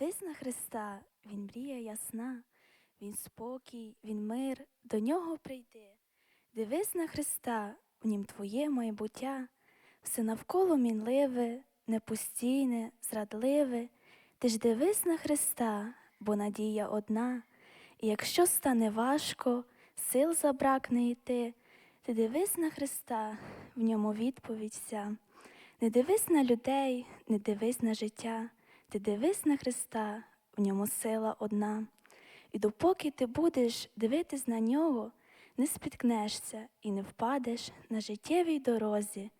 Дивись на Христа, Він мрія ясна, Він спокій, Він мир, до нього прийди. Дивись на Христа, в нім твоє майбуття, все навколо мінливе, непостійне, зрадливе. Ти ж дивись на Христа, бо надія одна. І якщо стане важко, сил забракне йти, ти дивись на Христа, в ньому відповідь вся. Не дивись на людей, не дивись на життя, ти дивись на Христа, в ньому сила одна. І допоки ти будеш дивитись на нього, не спіткнешся і не впадеш на життєвій дорозі.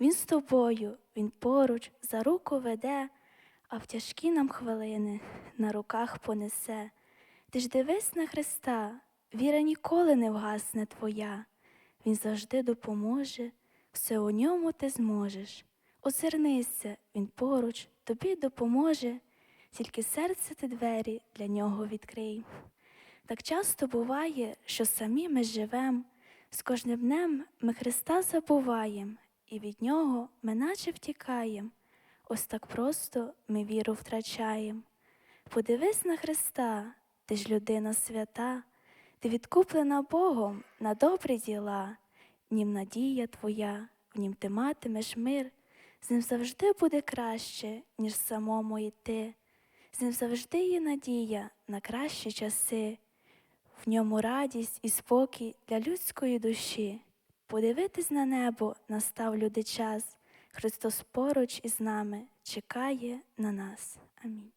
Він з тобою, він поруч, за руку веде, а в тяжкі нам хвилини на руках понесе. Ти ж дивись на Христа, віра ніколи не вгасне твоя. Він завжди допоможе, все у ньому ти зможеш. Озирнися, він поруч, тобі допоможе, тільки серце ти двері для нього відкрий. Так часто буває, що самі ми живем, з кожним днем ми Христа забуваєм, і від Нього ми наче втікаєм. Ось так просто ми віру втрачаєм. Подивись на Христа, ти ж людина свята, ти відкуплена Богом на добрі діла, нім надія твоя, в нім ти матимеш мир, з ним завжди буде краще, ніж самому йти, з ним завжди є надія на кращі часи, в ньому радість і спокій для людської душі. Подивитись на небо настав люди час, Христос поруч із нами чекає на нас. Амінь.